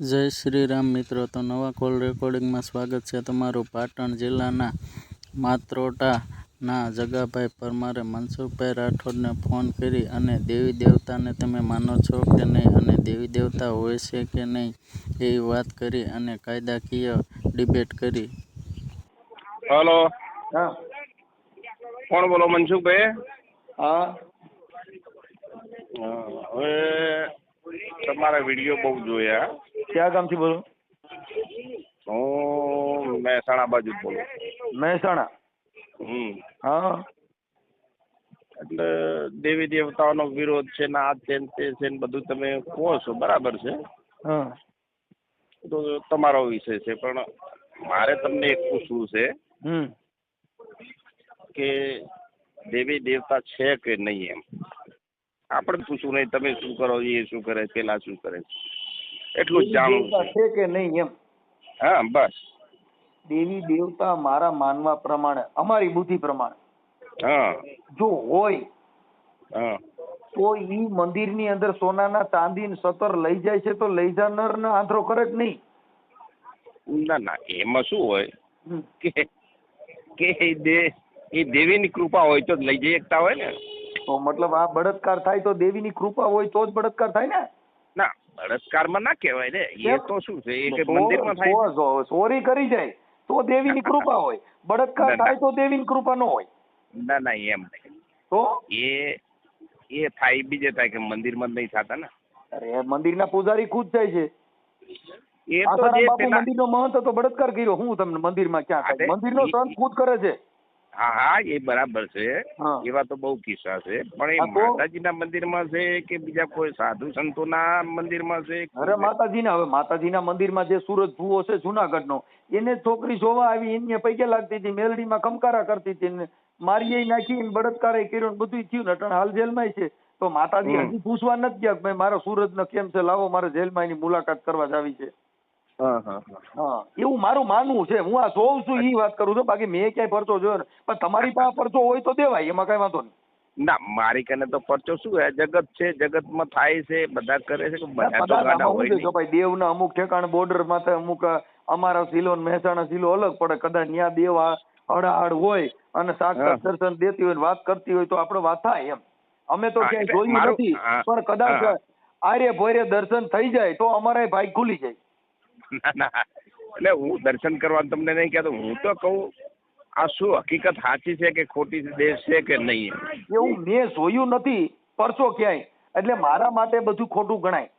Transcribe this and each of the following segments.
જય શ્રી રામ મિત્રો તો નવા કોલ રેકોર્ડિંગમાં સ્વાગત છે તમારું પાટણ જિલ્લાના માત્રોટાના જગાભાઈ પરમારે મનસુખભાઈ રાઠોડને ફોન કરી અને દેવી દેવતાને તમે માનો છો કે નહીં અને દેવી દેવતા હોય છે કે નહીં એવી વાત કરી અને કાયદાકીય ડિબેટ કરી. હલો. હા. કોણ બોલો મનસુખભાઈ? હા. હા, હવે તમારા વીડિયો બહુ જોયા. ક્યાં ગામથી બોલો? હું મહેસાણા બાજુ બોલું મહેસાણા? હમ. હા. એટલે દેવી દેવતાઓનો વિરોધ છે ને આ છે તે છે ને બધું તમે કહો છો બરાબર છે? હા. તો તમારો વિષય છે પણ મારે તમને એક પૂછવું છે. હમ. કે દેવી દેવતા છે કે નહીં એમ? આપણે પૂછવું નહીં તમે શું કરો એ શું કરે પેલા શું કરે. એટલું જ જાણવું છે. કે નહીં એમ? હા બસ. દેવી દેવતા મારા માનવા પ્રમાણે અમારી બુદ્ધિ પ્રમાણે. હા. જો હોય હા. તો ઈ મંદિરની અંદર સોનાના ચાંદી સતર લઈ જાય છે તો લઈ જાનાર ને આંધળો કરે જ નહીં. ના ના એમાં શું હોય કે કે દે એ દેવીની કૃપા હોય તો લઈ જઈ શકતા હોય ને. તો મતલબ આ બળત્કાર થાય તો દેવીની કૃપા હોય તો જ બળત્કાર થાય ને? ના બળત્કારમાં ના કહેવાય ને. એ તો શું છે? એ કે મંદિરમાં થાય. ચોરી કરી જાય તો દેવીની કૃપા હોય. બળત્કાર. થાય તો દેવીની કૃપા ન હોય. ના ના એમ નહીં. તો? એ એ થાય બીજે થાય કે મંદિરમાં નહીં થતા ને. અરે મંદિરના પૂજારી ખુદ જાય છે. એ તો જે મંદિરનો મહંત હતો બળત્કાર કર્યો. હું તમને મંદિરમાં ક્યાં મંદિરનો સંત ખુદ કરે છે. હા હા એ બરાબર છે. એવા તો બહુ કિસ્સા છે. પણ એ માતાજીના મંદિરમાં છે કે બીજા કોઈ સાધુ સંતોના મંદિરમાં છે? અરે માતાજીના હવે માતાજીના મંદિરમાં જે સુરત ભૂવો છે જુનાગઢનો એને છોકરી જોવા આવી એને પૈકે લાગતી હતી મેલડીમાં કમકારા કરતી હતી ને મારીએ નાખી ને બળાત્કારે કર્યો ને બધું થયું ને અટાણે હાલ જેલમાં છે. તો માતાજી. હજી પૂછવા નથી ગયા કે મારા સુરતનો કેમ છે? લાવો મારે જેલમાં એની મુલાકાત કરવા જ આવી છે. એવું મારું માનવું છે. હું આ જોઉં છું એ વાત કરું છું. બાકી મેં ક્યાંય પરચો જોયો ને પણ તમારી પાસે પરચો હોય તો દેવાય એમાં કઈ વાંધો નહીં. ના મારી કને તો પરચો શું હે જગત છે જગતમાં થાય છે બધા કરે છે બધા તો ગાડા હોય જો ભાઈ. દેવના અમુક ઠેકાણ બોર્ડર માથે અમુક અમારા સિલો ને મહેસાણા સિલો અલગ પડે. કદાચ ન્યા દેવા અડાઅડ હોય અને સાક્ષાત દર્શન દેતી હોય વાત કરતી હોય તો આપણે વાત થાય એમ. અમે તો ક્યાંય જોયું નથી. પણ કદાચ. આર્ય ભોર્ય દર્શન થઈ જાય તો અમારા ભાઈ ખુલી જાય. ના ના. એટલે હું દર્શન કરવા તમને નહીં કહેતો હું તો કહું આ શું હકીકત સાચી છે કે ખોટી દેશ છે કે નહીં? એવું મેં જોયું નથી પરસો ક્યાંય. એટલે મારા માટે બધું ખોટું ગણાય.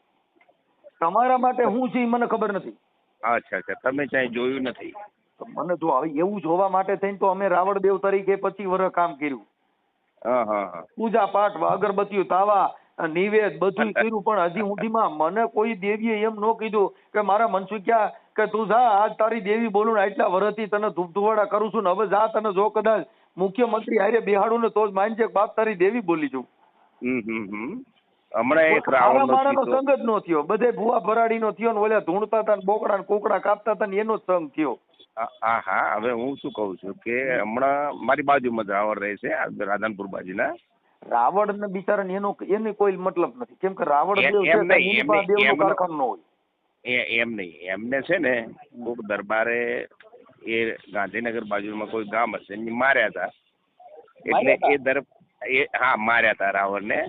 તમારા માટે હું છે મને ખબર નથી. અચ્છા અચ્છા. તમે ક્યાંય જોયું નથી? તો મને જો હવે એવું જોવા માટે થઈને તો અમે રાવણ દેવ તરીકે પચીસ વર્ષ કામ કર્યું. પૂજા પાઠ અગરબત્તીઓ તાવા નિવેદ બધું કર્યું પણ હજી સુધીમાં મને કોઈ દેવીએ એમ ન કીધું કે મારા મનસુખ્યા કે તું જા આજ તારી દેવી બોલું ને આટલા વર્ષથી તને ધૂપ ધુવાડા કરું છું ને હવે જા તને જો કદાચ મુખ્યમંત્રી હારે બિહાડું ને તો જ માનજે બાપ તારી દેવી બોલી છું. હમ હમ હમ. હમણાં એક આવા રાવણનો સંગ જ નો થયો. બધે ભૂવા ભરાડીનો થયો ને ઓલા ધૂણતા હતા ને બોકડા ને કોકડા કાપતા હતા ને એનો જ સંગ થયો. હા હા હા હવે હું શું કહું છું કે હમણાં મારી બાજુમાં જ રાવણ રહે છે રાધનપુર બાજુના. રાવણ ને બિચારા એનો એને કોઈ મતલબ નથી. કેમ કે રાવણ દેવ છે કારખાનું ન હોય. એમ નહીં એમને છે ને કોઈક દરબારે એ ગાંધીનગર બાજુમાં કોઈ ગામ હશે એમને માર્યા હતા એટલે એ દર એ હા માર્યા હતા રાવણને.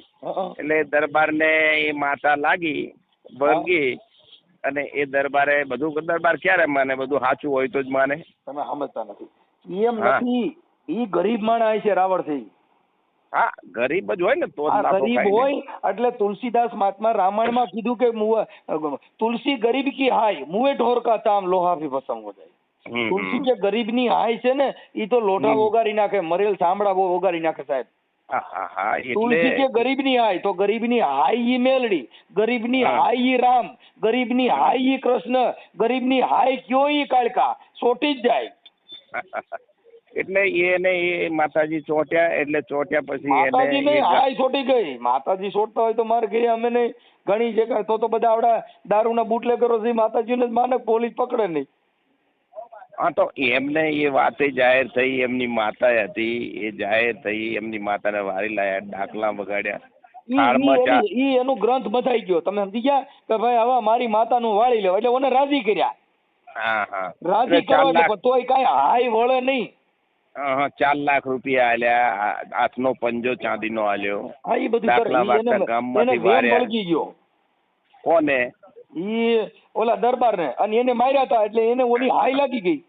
ને એટલે દરબારને એ માતા લાગી ભરગી અને એ દરબારે બધું દરબાર ક્યારે માને? બધું સાચું હોય તો જ માને. તમે સમજતા નથી. એમ નથી ઈ ગરીબ માણસ છે રાવણથી હા ગરીબ જ હોય ને તો જ ગરીબ હોય એટલે તુલસીદાસ મહાત્મા રામાયણમાં કીધું કે તુલસી ગરીબ કી હાય મુએ ઢોર કા ચામ લોહા ભી ભસમ હો જાય. તુલસી હમ. ગરીબની હાય છે ને એ તો લોઢા ઓગારી નાખે મરેલ ચામડા બહુ ઓગારી નાખે સાહેબ. તુલસી કે ગરીબ ગરીબની હાય તો ગરીબની હાય ઈ મેલડી ગરીબની ની હાય ઈ રામ ગરીબની હાય ઈ કૃષ્ણ ગરીબની હાય કયો ઈ કાળકા સોટી જ જાય. એટલે એને એ માતાજી ચોટ્યા એટલે ચોટ્યા પછી માતાજી ને એ હાય છોટી ગઈ. માતાજી છોડતા હોય તો મારે ઘરે અમે નહીં. ઘણી જગ્યાએ તો તો બધા આવડા દારૂના બુટલે કરો છે માતાજીને જ માને પોલીસ પકડે નહીં. હા તો એમને એ વાતે જાહેર થઈ એમની માતા હતી એ જાહેર થઈ એમની માતાને વારી લાયા ડાકલા વગાડ્યા ઈ- એનો ગ્રંથ બધાઈ ગયો. તમે સમજી ગયા કે ભાઈ હવે મારી માતાનું વાળી લે એટલે ઓને રાજી કર્યા. હા હા. રાજી કરવા તોય કાંઈ હાય વળે નહીં. ચાર લાખ રૂપિયા આલ્યા આઠ હાથનો પંજો ચાંદીનો આલ્યો. હા એ બધું દાખલા વાગતા ગામમાંથી વાર્યા. ગયો. કોને? ઈ ઓલા દરબાર ને અને એને માર્યા હતા એટલે એને ઓલી હાય લાગી ગઈ.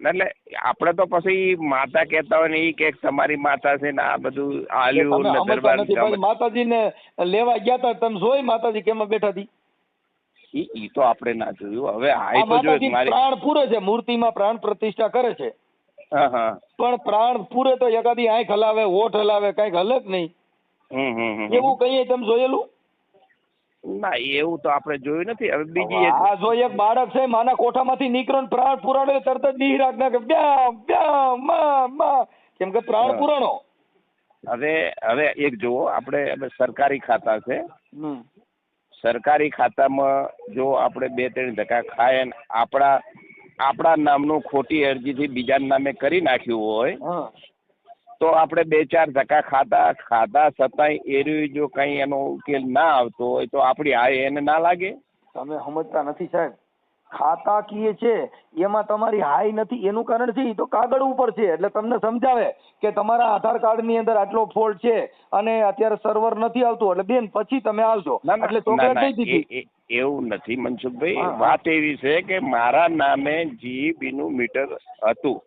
એટલે આપણે તો પછી માતા કહેતા હોય ને એ કે તમારી માતા છે ને આ બધું આલ્યું ને દરબાર માતાજીને લેવા ગયા હતા તમે જોઈ માતાજી કેમ બેઠા હતી ઈ ઈ તો આપણે ના જોયું. હવે હાઈ તો જો મારી પ્રાણ પૂરે છે મૂર્તિમાં પ્રાણ પ્રતિષ્ઠા કરે છે. પણ પ્રાણ પૂરે તો એકાદી આંખ હલાવે હોઠ હલાવે કંઈક હલે જ નહીં. એવું કહીએ તમે જોયેલું? ના એવું તો આપણે જોયું નથી. હવે બીજી આ જો એક બાળક છે માના કોઠામાંથી નીકળો ને પ્રાણ પુરાણો તરત જ ડીહ રાખ કે બ્યામ બ્યામ મા મા. કેમ કે પ્રાણ પુરાણો. હવે હવે એક જુઓ આપણે સરકારી ખાતા છે. સરકારી ખાતામાં જો આપણે બે ત્રણ ધક્કા ખાય આપણા આપણા નામનું ખોટી અરજીથી બીજાના નામે કરી નાખ્યું હોય તો આપણે બે ચાર ધક્કા ખાતા ખાધા છતાંય એર્યું જો કંઈ એનો ઉકેલ ના આવતો હોય તો આપણી આ એને ના લાગે? તમે સમજતા નથી સાહેબ. ખાતાકીય છે એમાં તમારી હાઈ નથી એનું કારણ છે એ તો કાગળ ઉપર છે. એટલે તમને સમજાવે કે તમારા આધાર કાર્ડની અંદર આટલો ફોલ્ટ છે અને અત્યારે સર્વર નથી આવતું. એટલે બેન પછી તમે આવજો. એટલે ચોકલેટ દીધી. એવું નથી મનસુખભાઈ. વાત એવી છે કે મારા નામે જીબી નું મીટર હતું.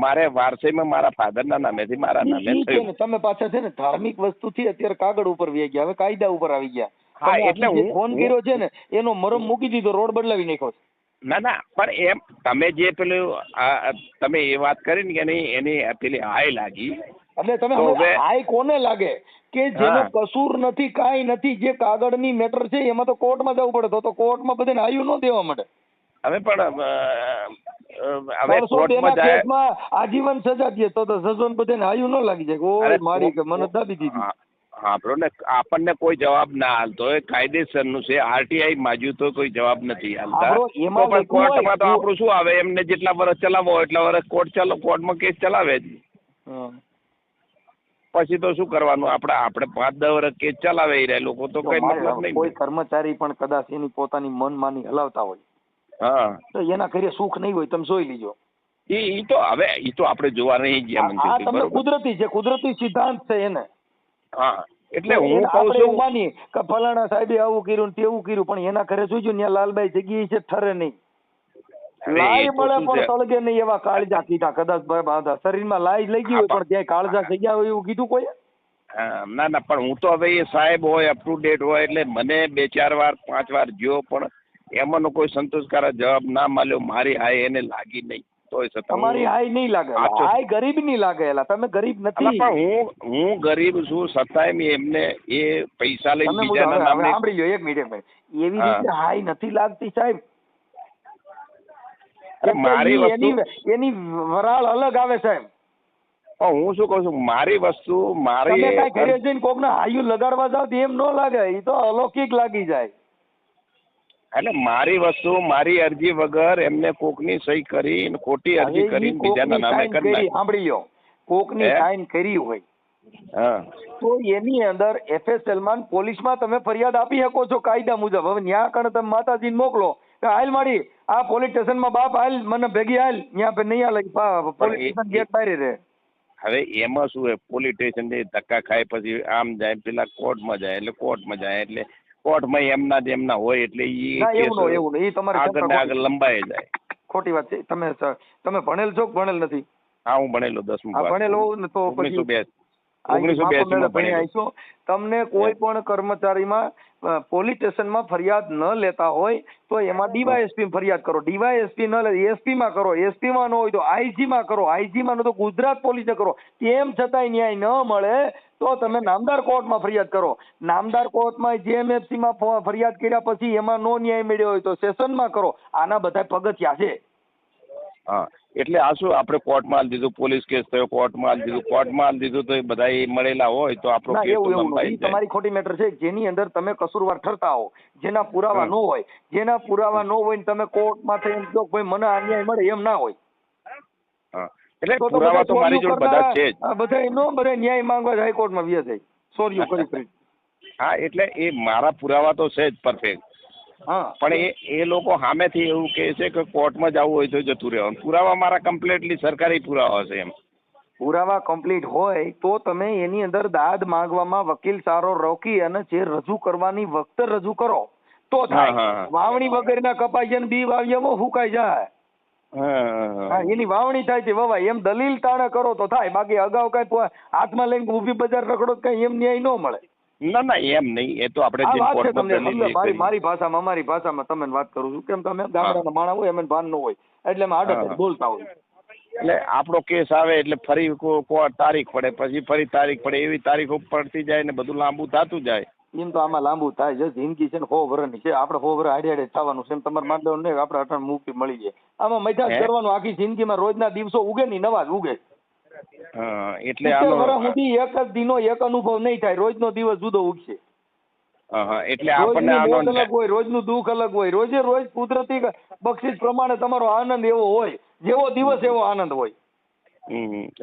મારે વારસાઈમાં મારા ફાધરના નામેથી મારા નામે થયું. તમે પાછા છે ને ધાર્મિક વસ્તુથી અત્યારે કાગળ ઉપર વહી ગયા. હવે કાયદા ઉપર આવી ગયા. હા, એટલે હું- ફોન કર્યો છે ને એનો મરમ મૂકી દીધો રોડ બદલાવી નાખ્યો છે. ના ના પણ એમ તમે જે પેલું તમે એ વાત કરી ને કે નહીં એની પેલી હાય લાગી. એટલે તમે હાય કોને લાગે? કે જેનો કસૂર નથી કાંઈ નથી જે કાગળની મેટર છે એમાં તો કોર્ટમાં જવું પડે. તો તો કોર્ટમાં બધાને હાયું ન દેવા માટે. હવે પણ હવે કોર્ટમાં જાય. આજીવન સજા દે તો તો સજોન બધાને હાયું ન લાગી જાય. ઓય મારી કે મને દાબી દીધી. સાંભળો ને આપણને કોઈ જવાબ ના હાલતો. હોય કાયદેસરનું છે. આરટીઆઈ માજ્યું તો કોઈ જવાબ નથી હાલતા. પણ કોર્ટમાં તો આપણું શું આવે? એમને જેટલા વર્ષ ચલાવો એટલા વર્ષ કોર્ટ ચાલો કોર્ટમાં કેસ ચલાવે જ. પછી તો શું કરવાનું? આપણે આપણે પાંચ દસ વર્ષ કેસ ચલાવે રહ્યા લોકો. તો કઈ મતલબ નહીં કોઈ કર્મચારી પણ કદાચ એની પોતાની મનમાની હલાવતા હોય. હા. તો એના ઘરે સુખ નહીં હોય તમે જોઈ લીજો. એ ઈ તો હવે ઈ તો આપણે જોવા નહીં ગયા બરોબર. કુદરતી છે. કુદરતી સિદ્ધાંત છે એને. હા. એટલે હું કહું છું માની કે ફલાણા સાહેબે આવું કર્યું ને તેવું કર્યું પણ એના ઘરે જોઈજો ત્યાં લાલબાઈ જગ્યાએ છે ઠરે નહીં. તો મળે પણ છે? તળગે નહીં એવા કાળજા કીધા કદાચ બ- બ- શરીરમાં લાઈ લઈ ગઈ પણ ત્યાં કાળજા થઈ ગયા હોય એવું કીધું કોઈ ના ના પણ હું તો હવે એ સાહેબ હોય અપ ટુ ડેટ હોય એટલે મને બે ચાર વાર પાંચ વાર જોયો પણ એમાંનો કોઈ સંતોષકારક જવાબ ના મળ્યો. મારી હાય એને લાગી નહીં. તોય તમારી હાઈ નહીં લાગે. હાઈ ગરીબ નહીં લાગે એલા. તમે ગરીબ નથી. પણ હું હું ગરીબ છું છતાંય મેં એમને એ પૈસા લઈને બીજાના નામે સાંભળી લો એક મિનિટ એવી રીતે હાઈ નથી લાગતી સાહેબ? મારી વસ્તુ એની એની વરાળ અલગ આવે સાહેબ. પણ હું શું કહું છું મારી વસ્તુ મારી તમે ને ઘરે જઈને કોકને હાયું લગાડવા જાવ એમ ન લાગે એ તો અલૌકિક લાગી જાય. એટલે મારી વસ્તુ મારી અરજી વગર એમને કોકની સહી કરી ખોટી અરજી કરી બીજાના નામે કરી સાંભળી લો કોકની સાઈન કરી હોય. હા. તો એની અંદર એફએસએલમાં પોલીસમાં તમે ફરિયાદ આપી શકો છો કાયદા મુજબ. હવે ન્યા કણ તમે માતાજીને મોકલો હાલ મારી આ પોલીસ સ્ટેશનમાં બાપ હાલ મને ભેગી હાલ ન્યા પે નહીં હાલે પોલીસ સ્ટેશન ગેટ બહાર રહે. હવે એમાં શું હોય? પોલીસ સ્ટેશન ધક્કા ખાય પછી આમ જાય પેલા કોર્ટમાં જાય એટલે કોર્ટમાં જાય એટલે કોર્ટમાં એમના જ એમના હોય એટલે ઈ એવું આગળ ને આગળ લંબાઈ જાય. ખોટી- વાત છે. તમે તમે ભણેલ છો ભણેલ નથી? હા હું ભણેલો દસમું ભણેલો તો પછી તમને કોઈ પણ કર્મચારીમાં પોલીસ સ્ટેશનમાં ફરિયાદ ન લેતા હોય તો એમાં ડીવાયએસપી ફરિયાદ કરો. ડીવાયએસપી ન લે એસપી માં કરો એસપી માં ન હોય તો આઈજી માં કરો આઈજી માં ન તો ગુજરાત પોલીસે કરો. તેમ છતાંય ન્યાય ન મળે તો તમે નામદાર કોર્ટમાં ફરિયાદ કરો. નામદાર કોર્ટમાં જીએમએફસી માં ફરિયાદ કર્યા પછી એમાં નો ન્યાય મળ્યો હોય તો સેશનમાં કરો. આના બધા પગથિયા છે. હા. એટલે આ શું આપણે કોર્ટમાં આલી દીધું? પોલીસ કેસ થયો કોર્ટમાં આલી દીધું? કોર્ટમાં આલી દીધું તો એ બધા મળેલા હોય તો આપણો કેસ એવું એવું તમારી ખોટી મેટર છે. જેની અંદર તમે કસૂરવાર ઠરતા હો જેના પુરાવા ન હોય જેના પુરાવા ન હોય ને તમે કોર્ટમાં થઈને કહો ભાઈ મને અન્યાય મળે એમ ના હોય. એટલે પુરાવા તો મારી જોડે બધા છે જ. બધા નો બધા ન્યાય માંગવા હાઈકોર્ટમાં વ્યા જાય. સોરી કરી કરી હા એટલે એ મારા પુરાવા તો છે જ પરફેક્ટ હા પણ એ એ લોકો સામેથી એવું કહે છે કે કોર્ટમાં જવું હોય તો જતું રહેવાનું પુરાવા મારા કમ્પ્લીટલી સરકારી પુરાવા છે એમ. પુરાવા કમ્પ્લીટ હોય તો તમે એની અંદર દાદ માંગવામાં વકીલ સારો રોકી અને જે રજૂ કરવાની વખતે રજૂ કરો. તો થાય. વાવણી વગરના કપાઈ જાય ને બી વાવ્યા હુકાઈ જાય. એની વાવણી થાય છે. વવાય એમ દલીલ તાણે કરો તો થાય. બાકી અગાઉ કઈ હાથમાં લઈને ઊભી બજાર રખડો કઈ એમ ન્યાય ન મળે. ના ના એમ નહીં. એ તો આપણે જે કોર્ટમાં મારી મારી ભાષામાં અમારી ભાષામાં તમે વાત કરું છું. કેમ તમે ગામડાના માણા હોય એમને ભાન ન હોય. એટલે અમે આડે બોલતા હોય. એટલે આપણો કેસ આવે એટલે ફરી કો- કો- તારીખ પડે. પછી ફરી તારીખ પડે. એવી તારીખો પડતી જાય ને બધું લાંબુ થતું જાય. એમ તો આમાં લાંબુ થાય છે. જિંદગી છે ને હો વરની છે. આપણે હો વર આડે હાડે થવાનું છે તમારે માન લેવાનું નહીં આપણે અટણ મૂકી મળી જાય. આમાં હે? કરવાનું આખી જિંદગીમાં રોજના દિવસો ઉગે નહીં નવા જ ઉગે. એટલે આનો સુધી એક જ દિનો એક અનુભવ નહીં થાય. રોજનો દિવસ જુદો ઉગશે. એટલે આપણને રોજની આનો અલગ હોય રોજનું દુઃખ અલગ હોય. રોજે રોજ કુદરતી બક્ષિસ પ્રમાણે તમારો આનંદ એવો હોય જેવો દિવસ એવો આનંદ હોય.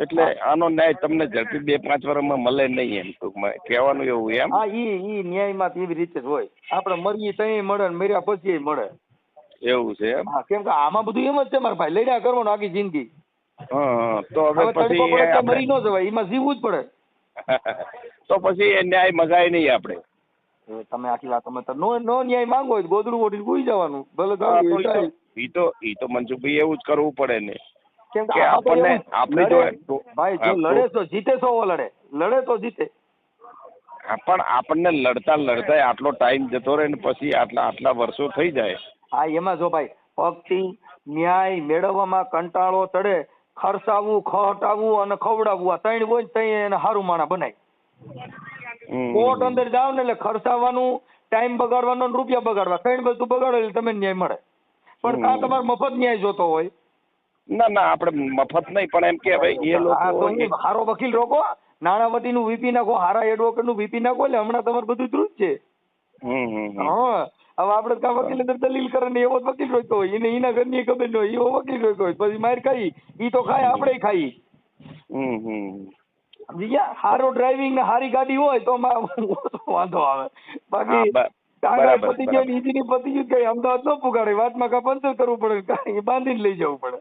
એટલે આનો ન્યાય તમને ઝડપી બે પાંચ વર્ષમાં મળે નહીં એમ ટૂંકમાં. કહેવાનું એવું એમ? હા ઈ ઈ ન્યાયમાં એવી રીતે જ હોય. આપણે મરીએ તઈ મળે ને મર્યા પછી મળે. એવું છે કેમ કે આમાં બધું એમ જ છે. મારા ભાઈ લડ્યા કરવાનું આખી જિંદગી. તો હવે પછી તો મરી ન જવાય એમાં જીવવું જ પડે. તો પછી એ ન્યાય મગાય નહીં આપણે. તમે આખી વાત તમે નો નો ન્યાય માંગો તો ગોદડું ઓઢીને ગુઈ જવાનું. ભલે તો ઈ તો- ઈ તો મનસુખભાઈ એવું જ કરવું પડે ને. કેમ કે તો આપણને- આપણે જો- ભાઈ જો તો- લડે તો જીતે સો લડે. લડે તો જીતે. પણ આપણને લડતા લડતા આટલો ટાઈમ જતો રહે ને પછી આટલા આટલા વર્ષો થઈ જાય. હા એમાં જો ભાઈ પગથી ન્યાય મેળવવામાં કંટાળો ચડે ખર્ચાવવું ખટાવવું અને ખવડાવવું. આ ત્રણ હોય ત્રણ એને હારું માણા બનાય. કોર્ટ અંદર જાવ ને એટલે ખર્ચાવવાનું ટાઈમ બગાડવાનો ને રૂપિયા બગાડવા. ત્રણ બધું બગાડો એટલે તમને ન્યાય મળે. પણ કા તમારે મફત ન્યાય જોતો હોય? ના ના આપણે મફત નહીં પણ એમ કે ભાઈ એ લોકો હારો વકીલ રોકો. નાણાવટીનું વીપી નાખો હારા એડવોકેટનું વીપી નાખો એટલે હમણાં તમારે બધું ધ્રુજ છે. હા. હવે આપણે કા વકીલ અંદર દલીલ કરે ને એવો વકીલ રોકતો હોય. એને એના ઘરની ખબર ન હોય એવો વકીલ રોક્યો હોય. પછી માર ખાઈ. ઈ તો ખાય આપણે ખાઈ. સમજી ગયા હારો ડ્રાઇવિંગ ને હારી ગાડી હોય તો વાંધો આવે. બાકી ટાંગા પતી ગયો. ઇન્જિન પતી ગયું કઈ અમદાવાદ ન પુગાડે. વાતમાં કા પંચર કરવું પડે કાંઈ બાંધીને લઈ જવું પડે.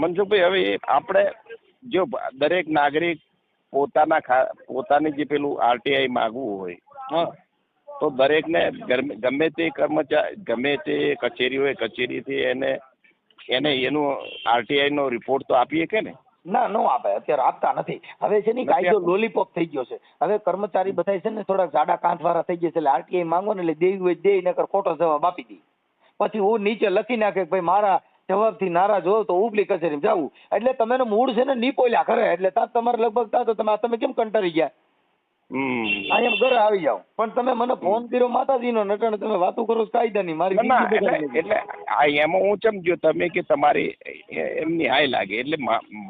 મનસુખભાઈ હવે આપણે જો દરેક નાગરિક પોતાના પોતાની જે પેલું આરટીઆઈ માગવું હોય તો દરેકને ગમે તે કર્મચારી ગમે તે કચેરી હોય કચેરીથી એને એને એનું આરટીઆઈ નો રિપોર્ટ તો આપીએ કે ને ના નો આપે અત્યારે આપતા નથી. હવે છે ને કાયદો લોલીપોપ થઈ ગયો છે. હવે કર્મચારી બધા છે ને થોડાક જાડા કાંઠ વાળા થઈ ગયા છે એટલે આરટીઆઈ માંગો ને એટલે દેવી હોય દે નકર ખોટો જવાબ આપી દે. પછી હું નીચે લખી નાખે કે ભાઈ મારા જવાબથી નારાજ હો તો ઉપલી કચેરી જવું એટલે તમે મૂળ છે ને નીપોલ્યા કરે એટલે ત્યાં તમારે લગભગ તા તો તમે તમે કેમ કંટાળી ગયા? એમ ઘરે આવી જાવ પણ તમે મને ફોન કર્યો માતાજીનો નટણ તમે વાતો કરો કાયદાની. મારી ના ના એટલે આ એમાં હું સમજ્યો તમે કે તમારે એમની હાય લાગે. એટલે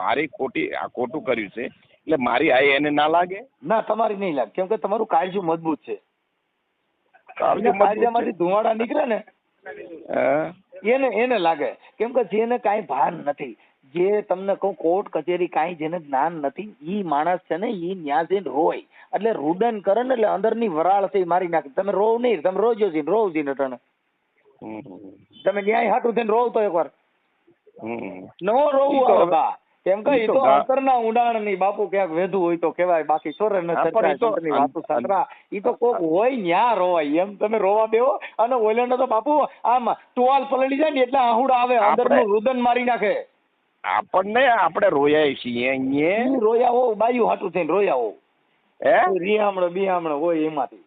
મારી ખોટી આ ખોટું કર્યું છે. એટલે મારી હાય એને ના લાગે? ના તમારી નહીં લાગે. કેમ કે તમારું કાળજું મજબૂત છે. કાળજામાંથી ધુમાડા નીકળે ને. એને એને લાગે. કેમ કે જેને કાંઈ ભાન નથી. જે તમને કહું કોર્ટ કચેરી કાંઈ જેને જ્ઞાન નથી ઈ માણસ છે ને ઈ ન્યા જઈને રોય એટલે રુદન કરે ને એટલે અંદરની વરાળ છે મારી નાખે. તમે રોવ નહીં તમે રોજો છે રોવ છે નટાણે તમે ન્યાય હાટું થઈને રોવ તો એકવાર. નો રોવું બા. કેમ કે ઈ તો અંતરના ઉડાણની બાપુ ક્યાંક વેધું હોય તો કેવાય બાકી છોરે ન તો વાતો સાંતરા ઈ તો કોક હોય ન્યા રોવાય. એમ તમે રોવા દેવો અને ઓલેનો તો બાપુ આમ ટુવાલ પલળી જાય ને એટલે આહુડા આવે અંદર અંદરનું રુદન મારી નાખે. આપણને આપણે રોયા છીએ અહીંયા. રોયા હો બાયું હાટું થઈને રોયા હો? હે રિહામણો બિહામણો હોય એમાંથી.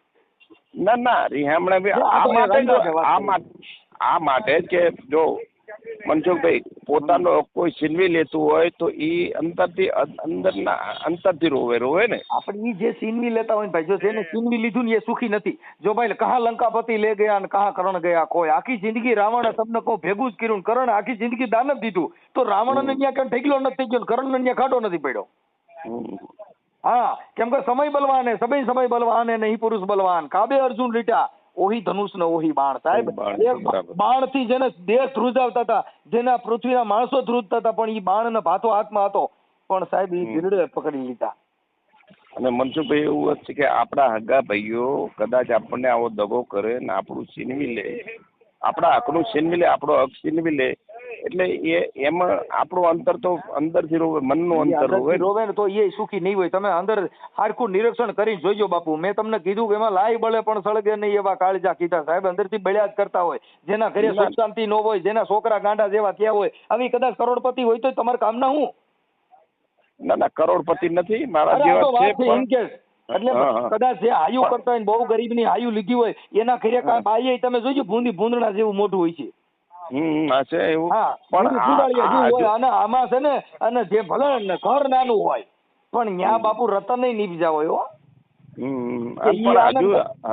ના ના રિહામણે બી આ માટે આ માટે આ માટે જ કે જો મનસુખભાઈ પોતાનો કોઈ છીનવી લેતું હોય તો એ અંતરથી અંદરના અંતરથી રોવે રોવે ને? આપણે એ જે સીનવી લેતા હોય ભાઈ જો જેને સીનવી લીધું ને એ સુખી નથી. જો ભાઈ કહા લંકાપતિ લે ગયા ને કહા કરણ ગયા કોઈ આખી જિંદગી રાવણ તમને કહું ભેગું જ કર્યું કરણ આખી જિંદગી દાન જ દીધું તો રાવણને ત્યાં ક્યાં ઠેકલો નથી ગયો ગયો ને કરણને ત્યાં ખાડો નથી પડ્યો. હા કેમ કે સમય બલવાન હે સમય સમય બલવાન હે નહીં પુરુષ બલવાન. કાબે અર્જુન રીટા ઓહી ધનુષ ને ઓહી બાણ સાહેબ. બાણ, થી જેને દેશ ધ્રુજાવતા હતા જેના પૃથ્વીના માણસો ધ્રુજતા હતા પણ ઈ બાણ ને ભાથો હાથમાં હતો. પણ સાહેબ એ. ગીરડે પકડી લીધા. અને મનસુખભાઈ એવું છે કે આપણા હગા ભાઈઓ કદાચ આપણને આવો દગો કરે ને આપણું છીનવી લે આપણા હકનું છીનવી લે આપણો હક છીનવી લે એટલે એ એમાં આપણું અંતર તો અંદરથી રોવે મનનું અંતર રોવે રોવે ને તો એ સુખી નહીં હોય. તમે અંદર હાડકું નિરીક્ષણ કરી જોઈજો બાપુ. મેં તમને કીધું કે એમાં લાઈ બળે પણ સળગે નહીં એવા કાળજા કીધા. સાહેબ અંદરથી બળ્યા જ કરતા હોય. જેના ઘરે સુખ શાંતિ ન હોય જેના છોકરા ગાંડા જેવા થયા હોય આવી કદાચ કરોડપતિ હોય તો તમારા કામના હું ના ના કરોડપતિ નથી મારા જેવા છે પણ એટલે. કદાચ જે આયુ કરતા હોય ને બહુ ગરીબની આયુ લીધી હોય એના ઘરે કાંઈ બાઈએ તમે જોઈજો ભૂંદી ભૂંદડા જેવું મોઢું હોય છે. હમ હા એવું? પણ ભૂંડી આ- ભૂંડાળીયા આ જેવું જો- હોય અને આમાં છે ને અને જે ભલે ને ઘર નાનું હોય પણ ન્યા બાપુ રતન નીપજા હોય હો.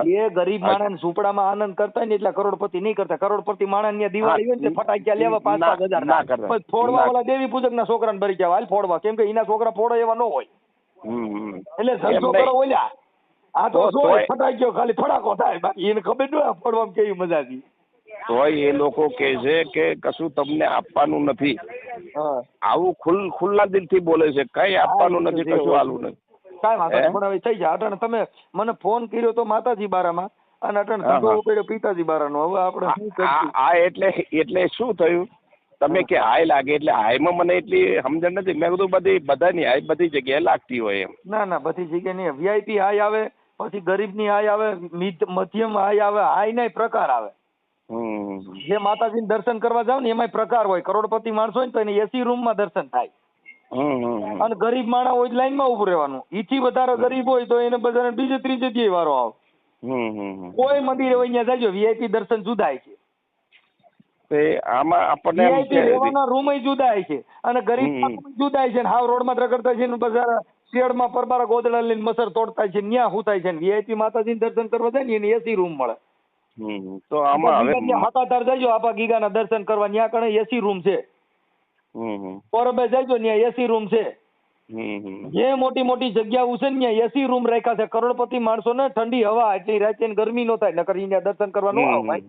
એ ગરીબ માણસ ઝૂંપડામાં આનંદ કરતા ને એટલે કરોડપતિ નહીં કરતા. કરોડપતિ માણસ ને દિવાળી હોય ને ફટાક્યા લેવા પાંચ પાંચ હજાર ના કરતા. ફોડવા વાળા દેવી પૂજક ના છોકરા ને ભરી ગયા. હાલ ફોડવા. કેમ કે એના છોકરા ફોડો એવા ન હોય. એટલે ધંધો. કરો ઓલ્યા. આ તો ફટાક્યો ખાલી ફટાકો થાય. બાકી એને ખબર ન ફોડવા કેવી મજા હતી. તોય એ લોકો કે છે કે કશું તમને આપવાનું નથી. આવું ખુલ્લ ખુલ્લા દિલથી બોલે છે. કઈ આપવાનું નથી કશું. આલું નથી. કાંઈ વાંધો નહીં પણ હવે થઈ જાય. અટણ તમે મને ફોન કર્યો તો માતાજી બારામાં. અને અટણ ધંધો હા. પિતાજી બારાનો. હવે આપણે શું આ આ એટલે એટલે શું થયું? તમે કે હાય લાગે એટલે હાયમાં મને એટલી સમજણ નથી. મેં કીધું બધી બધાની હાય બધી જગ્યાએ લાગતી હોય એમ. ના ના બધી જગ્યાએ નહીં. વીઆઈપી હાય આવે પછી ગરીબની હાય આવે મધ્યમ હાય આવે હાય ના પ્રકાર આવે. જે માતાજીને દર્શન કરવા જાવ ને એમાંય પ્રકાર હોય. કરોડપતિ માણસો હોય ને તો એને એસી રૂમમાં દર્શન થાય. અને ગરીબ માણસ હોય લાઈનમાં ઉભું રહેવાનું. ઈથી વધારે ગરીબ હોય તો એને બધાને બીજે ત્રીજે દી વારો આવે. કોઈ મંદિરે હોય ત્યાં જાજો વીઆઈપી દર્શન જુદાય છે. તે આમાં આપણને એમ રહેવાના રૂમ જુદાય છે. અને ગરીબ જુદાય છે હાવ હાવ રોડમાં રગડતા છે બધા બજાર શેડમાં પરબારા ગોદડા લઈને મસર તોડતા છે ન્યા હુતાય છે ને વીઆઈપી માતાજીને દર્શન કરવા જાય ને એને એસી રૂમ મળે. તો આમાં હવે હાથાધાર જજો આપા ગીગાના દર્શન કરવા. ત્યાં કણે એસી રૂમ છે. પોરબે જજો ત્યાં એસી રૂમ છે. જે મોટી મોટી જગ્યાઓ છે ને ત્યાં એસી રૂમ રાખ્યા છે. કરોડપતિ માણસો ને ઠંડી હવા એટલી રાતે ને ગરમી નો થાય નકર અહીંયા દર્શન કરવા ન આવે ભાઈ.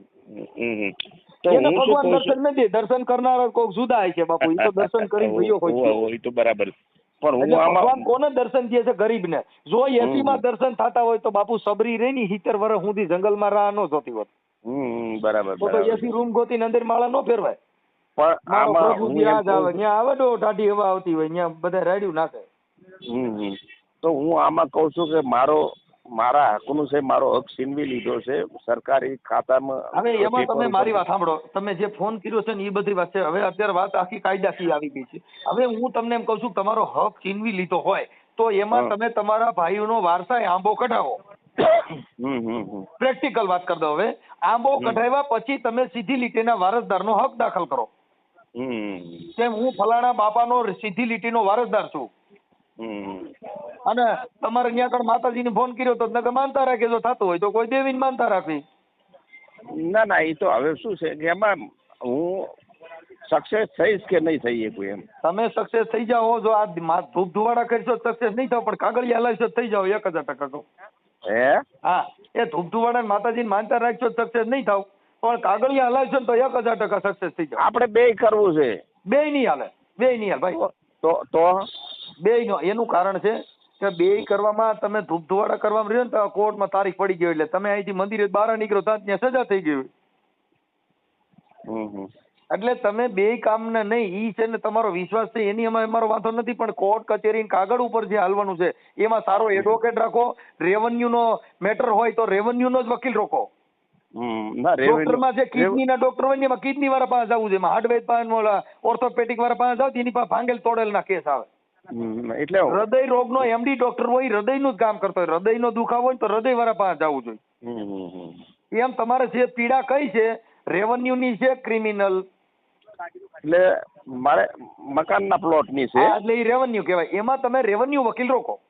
એને ભગવાન દર્શન નથી દર્શન કરનારા કોક જુદા હોય છે બાપુ. એ તો દર્શન કરી ગયો હોય તો બરાબર પણ હું ભગવાન કોને દર્શન દે છે? ગરીબને. જો એસી માં દર્શન થતા હોય તો બાપુ સબરી રે ની સિત્તેર વર્ષ સુધી જંગલમાં રાહ નો જોતી હોત બરાબર તો એસી રૂમ ગોતીને અંદર માળા નો ફેરવાય. પણ આમાં ત્યાં આવે ત્યાં આવે તો ટાઢી હવા આવતી હોય ત્યાં બધા રાડ્યું નાખે. તો હું આમાં કહું છું કે મારો મારા હકનું છે મારો હક છીનવી લીધો છે સરકારી ખાતામાં હવે એમાં તમે મારી વાત સાંભળો. તમે જે ફોન કર્યો છે ને એ બધી વાત છે. હવે અત્યારે વાત આખી કાયદાકીય આવી ગઈ છે. હવે હું તમને એમ કહું છું તમારો હક છીનવી લીધો હોય તો એમાં તમે તમારા ભાઈઓનો વારસાઈ આંબો કઢાવો. પ્રેક્ટિકલ વાત કરી દો હવે. આંબો કઢાવ્યા પછી તમે સીધી લીટીના વારસદારનો હક દાખલ કરો. કેમ હું ફલાણા બાપાનો સીધી લીટીનો વારસદાર છું. અને તમારે ત્યાં આગળ માતાજીને ફોન કર્યો તો નકર માનતા રાખે જો થતું હોય તો કોઈ દેવીને માનતા રાખે. ના ના એ તો હવે શું છે કે એમાં હું સક્સેસ થઈશ કે નહીં થઈ શકું એમ. તમે સક્સેસ થઈ જાઓ જો આ ધૂપ ધુવાડા કરશો સક્સેસ નહીં થાવ પણ કાગળિયા લાવશો થઈ જાઓ એક હજાર ટકા તો. હે? હા એ ધૂપ ધુવાડા માતાજીને માનતા રાખશો સક્સેસ નહીં થાવ પણ કાગળિયા હલાવશો ને તો એક હજાર ટકા સક્સેસ થઈ જાવ આપણે બે કરવું છે. બે નહીં હાલે બે નહીં હાલે ભાઈ. તો તો? બે નો એનું કારણ છે કે બે કરવામાં તમે ધૂપ ધુવાડા કરવામાં રહ્યો ને તો કોર્ટમાં તારીખ પડી ગયો એટલે તમે અહીંથી મંદિરે બહાર નીકળો ત્યાં ત્યાં સજા થઈ ગઈ હમ એટલે તમે બે કામને નહીં ઈ છે ને તમારો વિશ્વાસ છે એની અમારે અમારો વાંધો નથી પણ કોર્ટ કચેરી કાગળ ઉપર જે હાલવાનું છે એમાં સારો એડવોકેટ રાખો રેવન્યુ નો મેટર હોય તો રેવન્યુ નો જ વકીલ રોકો. ડોક્ટરમાં જે રેવન્યુ કિડની ડોક્ટર હોય ને એમાં કિડની વાળા પાસે જવું છે એમાં હાર્ડવેર પાસે ઓર્થોપેડિક વાળા પાસે જાવ એની પાસે ભાંગેલ તોડેલ ના કેસ આવે. એટલે હૃદય રોગનો એમડી ડોક્ટર હોય હૃદયનું જ કામ કરતો હોય. હૃદયનો દુખાવો હોય તો હૃદય વાળા પાસે જવું જોઈએ. એમ તમારે જે પીડા કઈ છે રેવન્યુ ની છે ક્રિમિનલ એટલે મારે મકાનના પ્લોટની છે. એટલે એ રેવન્યુ કહેવાય. એમાં તમે રેવન્યુ વકીલ રોકો.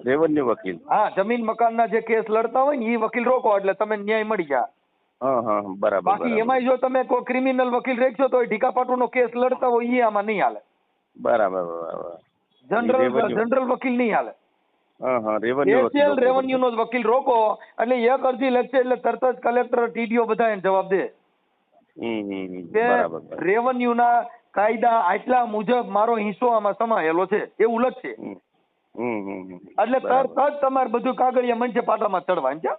રેવન્યુ વકીલ. હા જમીન મકાનના જે કેસ લડતા હોય ને એ વકીલ રોકો એટલે તમે ન્યાય મળી જાય. બરાબર બાકી. એમાં જો તમે કોઈ ક્રિમિનલ વકીલ રેખશો તો ઢીકાપાટુનો કેસ લડતા હોય એ આમાં નહીં હાલે. બરાબર બરાબર જનરલ જનરલ વકીલ નહીં હાલે રેવન્યુ નો વકીલ રોકો એટલે એક અરજી લખશે એટલે તરત જ કલેક્ટર ટીડીઓ બધા એને જવાબ દે. રેવન્યુ ના કાયદા આટલા મુજબ મારો હિસ્સો આમાં સમાયેલો છે એવું લખશે. એટલે. તરત જ તમારે બધું કાગળિયા મંચે પાટામાં ચડવા સમજ્યા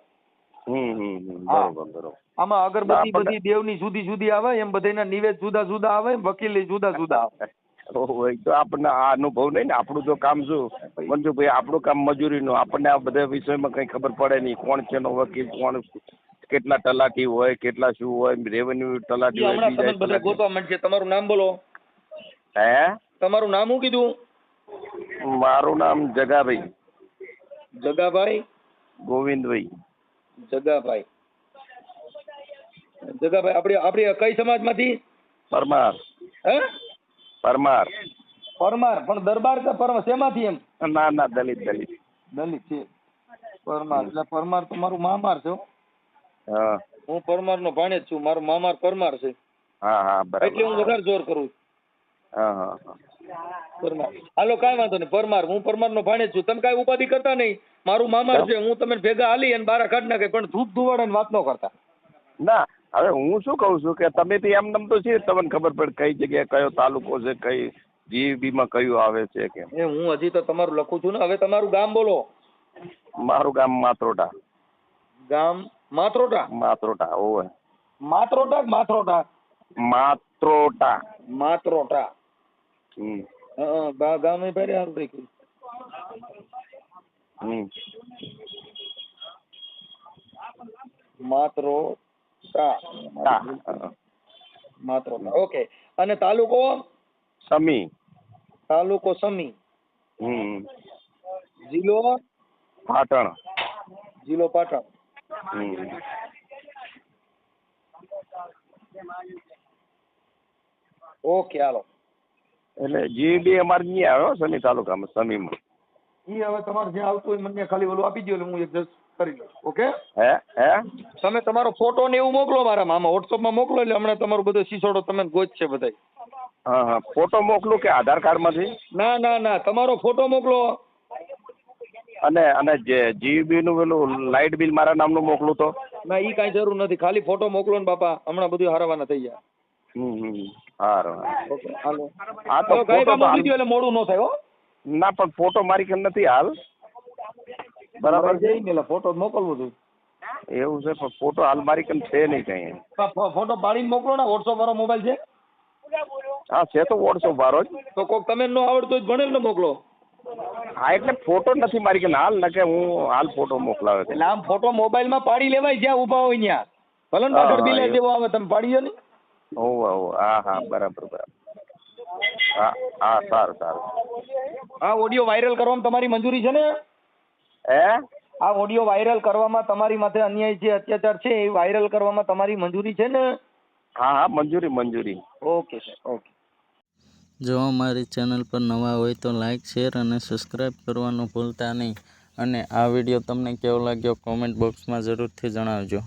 હમ હમ હમ. હા. બરોબર બરોબર આમાં અગરબત્તી બધી દેવની જુદી જુદી આવે એમ બધાના નિવેદ જુદા જુદા આવે વકીલી જુદા જુદા આવે તો આપણને આ અનુભવ નહીં ને આપણું તો કામ શું? મંજુભાઈ આપણું કામ મજૂરીનું આપણને આ બધા વિષયમાં કંઈ ખબર પડે નહીં કોણ છે નો વકીલ કોણ કેટલા તલાટી હોય કેટલા શું હોય રેવન્યુ તલાટી હોય બીજા બધા ગોતવા માંડશે. તમારું નામ બોલો. હે? તમારું નામ શું કીધું? મારું નામ જગાભાઈ. જગાભાઈ? ગોવિંદભાઈ. જગાભાઈ. જગાભાઈ આપણી આપણી કઈ સમાજમાંથી? પરમાર. હે? પરમાર. પરમાર પણ દરબાર કે પરમાર શેમાંથી એમ? ના ના દલિત દલિત. દલિત છે. પરમાર એટલે પરમાર તમારું મામાર છે હા. હું. પરમાર નો ભાણેજ છું મારો મામાર પરમાર છે. હા હા એટલે હું વધારે જોર કરું હા હા. પરમાર. હાલો કઈ વાંધો નહીં. પરમાર હું પરમાર નો ભાણેજ છું. તમે કઈ ઉપાધિ કરતા નહીં. મારું મામાર છે હું તમને ભેગા હાલી અને બારા કાઢ નાખે પણ ધૂપ ધુવાડા વાત ન કરતા. ના હવે હું શું કહું છું કે તમે બી એમ નમ તો છે તમને ખબર પડે કઈ જગ્યાએ કયો તાલુકો છે કઈ જીબી માં કયું આવે છે કે એ હું હજી તો તમારું લખું છું ને હવે તમારું ગામ બોલો. મારું ગામ માત્રોટા ગામ માત્રોટા માત્રોટા ઓવે. માત્રોટા માત્રોટા માત્રોટા માત્રોટા હમ. ગામ એ ભાઈ સારું રાખ્યું હમ. માત્રોટા માત્રોટા ઓકે. અને તાલુકો? સમી. તાલુકો સમી. હમ. જિલ્લો? પાટણ. જિલ્લો પાટણ. હમ. ઓકે હાલો. એટલે જીબી અમારે નહીં આવ્યો સમી તાલુકામાં સમીમાં. ઈ હવે તમારે જે આવતું હોય મને ખાલી ઓલું આપી દો એટલે હું એડજસ્ટ કરી લો ઓકે? હે? હે? તમે તમારો ફોટો ને એવું મોકલો મારા મામા વોટ્સઅપમાં મોકલો એટલે હમણાં તમારું બધો સીસોડો તમે ગોચ છે બધા હા હા. ફોટો મોકલું કે આધાર કાર્ડમાંથી ના ના ના. તમારો ફોટો મોકલો. અને અને જે જીબી નું પેલું લાઇટ બિલ મારા નામનું મોકલું તો? ના ઈ કાંઈ જરૂર નથી. ખાલી ફોટો મોકલો ને બાપા. હમણાં બધું હારવાના થઈ જાય હારું હાલો. હા તો ફોટો એટલે મોડું ન થાય હો. ના પણ ફોટો મારી કેમ નથી હાલ? બરાબર છે? એટલે ફોટો મોકલવું છું એવું છે પણ ફોટો હાલ મારી કન છે નહીં કઈ ફોટો પાડીને મોકલો ને વોટ્સઅપ વાળો મોબાઈલ છે? હા છે તો વોટ્સઅપ વાળો જ. તો કોક તમે ન આવડતો હોય ભણેલ ને મોકલો. હા એટલે ફોટો નથી મારી કે હાલ નકે હું હાલ ફોટો મોકલાવે એટલે આમ ફોટો મોબાઈલમાં પાડી લેવાય જ્યાં ઊભા હોય ત્યાં. ભલે પાછળ બિલે જેવો આવે તમે પાડી દો ને? હોવે હોવે હા હા બરાબર બરાબર. હા હા સારું સારું. હા ઓડિયો વાયરલ કરવાની તમારી મંજૂરી છે ને? હે? આ ઓડિયો વાયરલ કરવામાં તમારી માથે અન્યાય છે અત્યાચાર છે એ વાયરલ કરવામાં તમારી મંજૂરી છે ને? હા હા મંજૂરી મંજૂરી. ઓકે સર ઓકે જો અમારી ચેનલ પર નવા હોય તો લાઇક શેર અને સબસ્ક્રાઈબ કરવાનું ભૂલતા નહીં. અને આ વીડિયો તમને કેવો લાગ્યો કોમેન્ટ બોક્સમાં જરૂરથી જણાવજો.